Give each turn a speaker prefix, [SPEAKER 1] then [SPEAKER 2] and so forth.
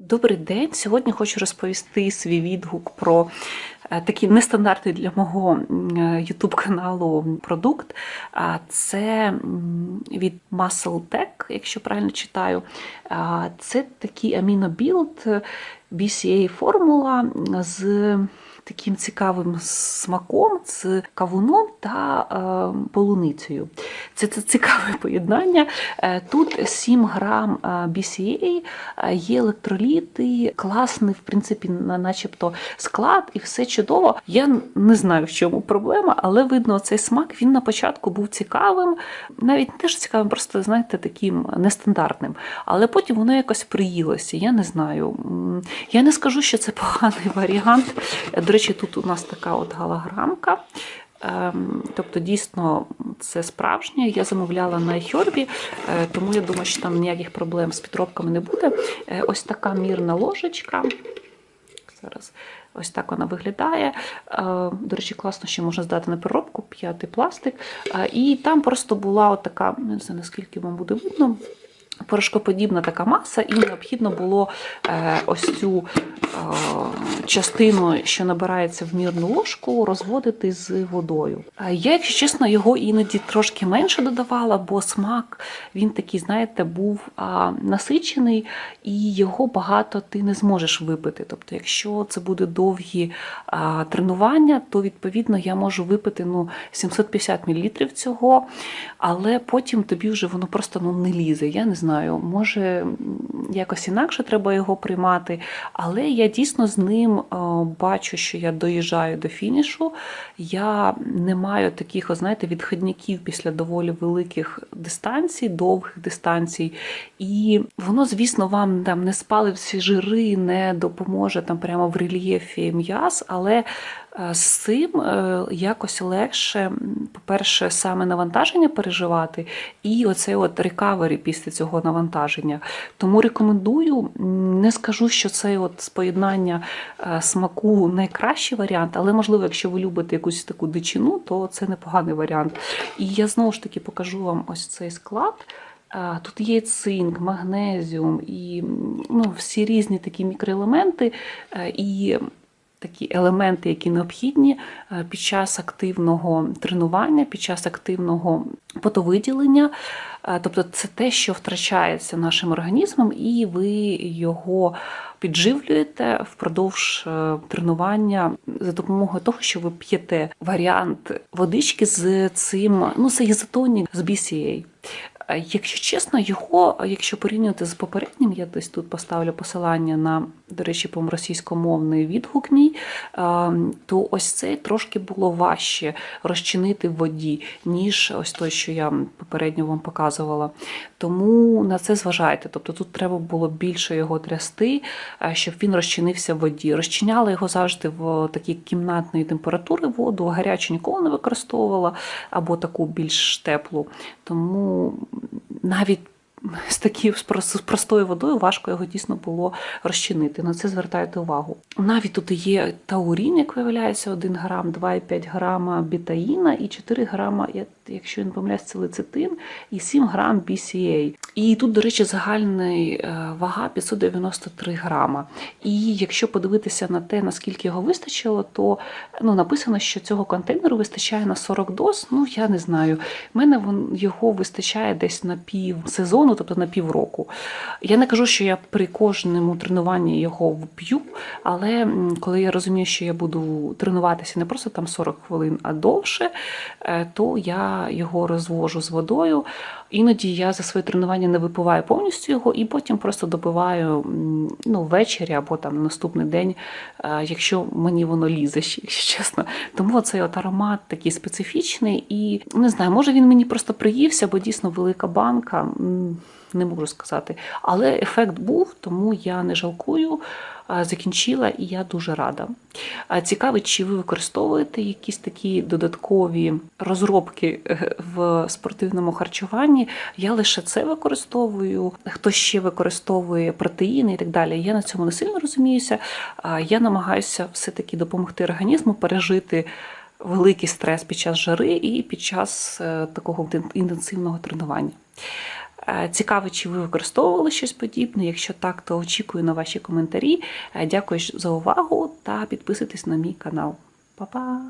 [SPEAKER 1] Добрий день. Сьогодні хочу розповісти свій відгук про е, такий нестандартний для мого YouTube каналу продукт. Це від Muscle Tech, якщо правильно читаю. Це такий амінобілд BCA формула з таким цікавим смаком, з кавуном та е, полуницею. Це, це цікаве поєднання. Е, Тут 7 грам е, BCA, є електроліти, класний, в принципі, на начебто склад, і все чудово. Я не знаю, в чому проблема, але видно, цей смак він на початку був цікавим, навіть не теж цікавим, просто знаєте, таким нестандартним. Але потім воно якось приїлося. Я не знаю. Я не скажу, що це поганий варіант. До речі, тут у нас така от голограмка. Ем, Тобто, дійсно, це справжнє. Я замовляла на iHerb, е, тому я думаю, що там ніяких проблем з підробками не буде. Е, Ось така мірна ложечка. Зараз ось так вона виглядає. Е, До речі, класно, що можна здати на переробку, п'ятий пластик. І там просто була от така, не знаю, наскільки вам буде видно. Порошкоподібна така маса, і необхідно було е, ось цю е, частину, що набирається в мірну ложку, розводити з водою. Е, Я, якщо чесно, його іноді трошки менше додавала, бо смак він такий, знаєте, був насичений, і його багато ти не зможеш випити. Тобто, якщо це буде довгі тренування, то відповідно я можу випити ну, 750 мл цього, але потім тобі вже воно просто ну, не лізе. Я не знаю, може м, якось інакше треба його приймати, але я дійсно з ним е, бачу, що я доїжджаю до фінішу. Я не маю таких, знаєте, відходників після доволі великих дистанцій, довгих дистанцій. І воно, звісно, вам там не спалить всі жири, не допоможе там прямо в рельєфі м'яз, але е, з цим е, якось легше, по-перше, саме навантаження переживати, і оцей от рекавері після цього навантаження. Тому рекомендую, м, не скажу, що це от з поєднання е, смаку найкращий варіант, але можливо, якщо ви любите якусь таку дичину, то це непоганий варіант. І я знову ж таки покажу вам ось цей склад. Е, Тут є цинк, магнезіум і ну, всі різні такі мікроелементи е, і такі елементи, які необхідні е, під час активного тренування, під час активного потовиділення. Е, Тобто це те, що втрачається нашим організмом, і ви його підживлюєте впродовж е, тренування за допомогою того, що ви п'єте варіант водички з цим, ну це ізотонік з BCA. Якщо чесно, його, якщо порівнювати з попереднім, я десь тут поставлю посилання на, до речі, по російськомовний відгук мій, е, то ось цей трошки було важче розчинити в воді, ніж ось той, що я попередньо вам показувала. Тому на це зважайте. Тобто тут треба було більше його трясти, щоб він розчинився в воді. Розчиняла його завжди в такій кімнатної температури воду, гарячу ніколи не використовувала, або таку більш теплу. Тому навіть з такі з з простою водою важко його дійсно було розчинити. На це звертайте увагу. Навіть тут є таурін, як виявляється, 1 грам, 2,5 грама бітаїна і 4 грама, я- якщо я не помиляюсь, це лецитин, і 7 грам BCA. І тут, до речі, загальна е, вага 593 грама. І якщо подивитися на те, наскільки його вистачило, то ну, написано, що цього контейнеру вистачає на 40 доз. Ну, я не знаю. У мене його вистачає десь на пів сезону, тобто на півроку. Я не кажу, що я при кожному тренуванні його вп'ю, але коли я розумію, що я буду тренуватися не просто там 40 хвилин, а довше, е, то я його розвожу з водою. Іноді я за своє тренування не випиваю повністю його і потім просто добиваю ну, ввечері або там наступний день, е, якщо мені воно лізе, якщо чесно. Тому цей от аромат такий специфічний і не знаю, може він мені просто приївся, бо дійсно велика банка. Не можу сказати, але ефект був, тому я не жалкую. Закінчила і я дуже рада. Цікаво, чи ви використовуєте якісь такі додаткові розробки е, в спортивному харчуванні. Я лише це використовую. Хто ще використовує протеїни і так далі. Я на цьому не сильно розуміюся. Я намагаюся все-таки допомогти організму пережити великий стрес під час жари і під час е, такого інтенсивного тренування. Е, Цікаво, чи ви використовували щось подібне. Якщо так, то очікую на ваші коментарі. Е, Дякую за увагу та підписуйтесь на мій канал. Па-па!